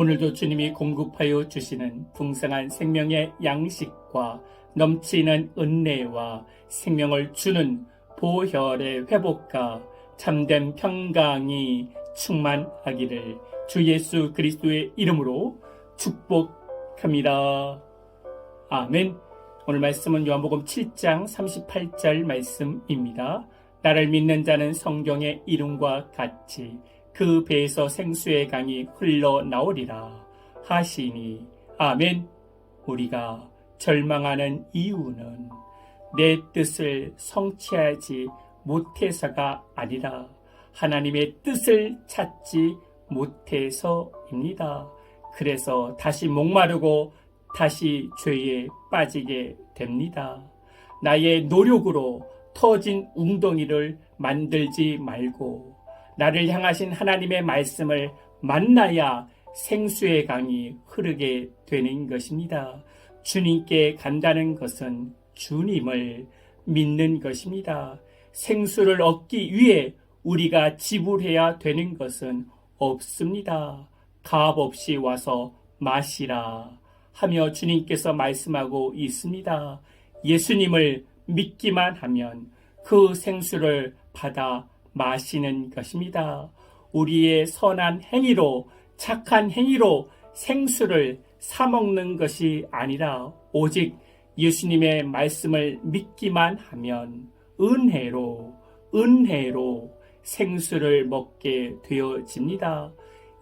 오늘도 주님이 공급하여 주시는 풍성한 생명의 양식과 넘치는 은혜와 생명을 주는 보혈의 회복과 참된 평강이 충만하기를 주 예수 그리스도의 이름으로 축복합니다. 아멘. 오늘 말씀은 요한복음 7장 38절 말씀입니다. 나를 믿는 자는 성경의 이름과 같이 그 배에서 생수의 강이 흘러나오리라 하시니 아멘. 우리가 절망하는 이유는 내 뜻을 성취하지 못해서가 아니라 하나님의 뜻을 찾지 못해서입니다. 그래서 다시 목마르고 다시 죄에 빠지게 됩니다. 나의 노력으로 터진 웅덩이를 만들지 말고 나를 향하신 하나님의 말씀을 만나야 생수의 강이 흐르게 되는 것입니다. 주님께 간다는 것은 주님을 믿는 것입니다. 생수를 얻기 위해 우리가 지불해야 되는 것은 없습니다. 값 없이 와서 마시라 하며 주님께서 말씀하고 있습니다. 예수님을 믿기만 하면 그 생수를 받아 마시는 것입니다. 우리의 선한 행위로 착한 행위로 생수를 사먹는 것이 아니라 오직 예수님의 말씀을 믿기만 하면 은혜로 은혜로 생수를 먹게 되어집니다.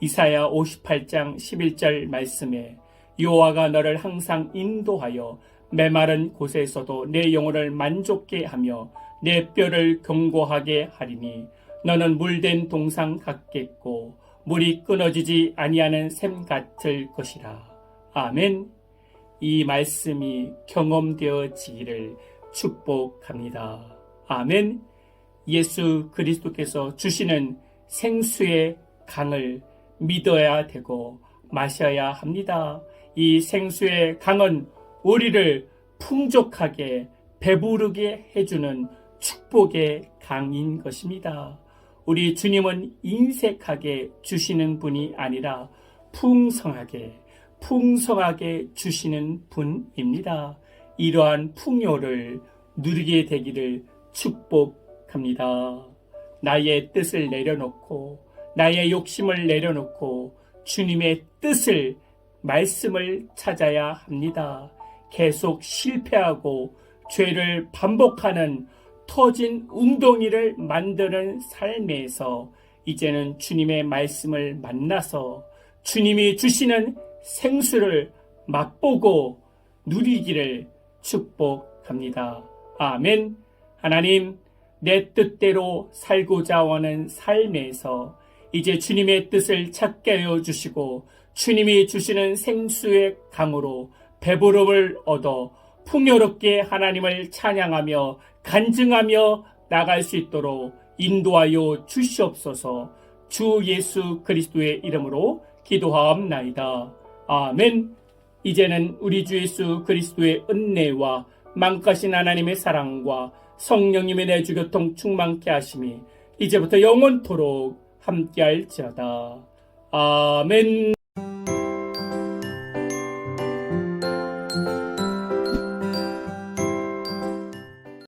이사야 58장 11절 말씀에 여호와가 너를 항상 인도하여 메마른 곳에서도 내 영혼을 만족케 하며 내 뼈를 견고하게 하리니 너는 물된 동상 같겠고 물이 끊어지지 아니하는 샘 같을 것이라. 아멘. 이 말씀이 경험되어지기를 축복합니다. 아멘. 예수 그리스도께서 주시는 생수의 강을 믿어야 되고 마셔야 합니다. 이 생수의 강은 우리를 풍족하게 배부르게 해주는 축복의 강인 것입니다. 우리 주님은 인색하게 주시는 분이 아니라 풍성하게, 풍성하게 주시는 분입니다. 이러한 풍요를 누리게 되기를 축복합니다. 나의 뜻을 내려놓고, 나의 욕심을 내려놓고, 주님의 뜻을, 말씀을 찾아야 합니다. 계속 실패하고 죄를 반복하는 터진 웅덩이를 만드는 삶에서 이제는 주님의 말씀을 만나서 주님이 주시는 생수를 맛보고 누리기를 축복합니다. 아멘. 하나님, 내 뜻대로 살고자 하는 삶에서 이제 주님의 뜻을 찾게 하여 주시고 주님이 주시는 생수의 강으로 배부름을 얻어 풍요롭게 하나님을 찬양하며 간증하며 나갈 수 있도록 인도하여 주시옵소서 주 예수 그리스도의 이름으로 기도하옵나이다. 아멘. 이제는 우리 주 예수 그리스도의 은혜와 망가신 하나님의 사랑과 성령님의 내주 교통 충만케 하심이 이제부터 영원토록 함께할지어다. 아멘.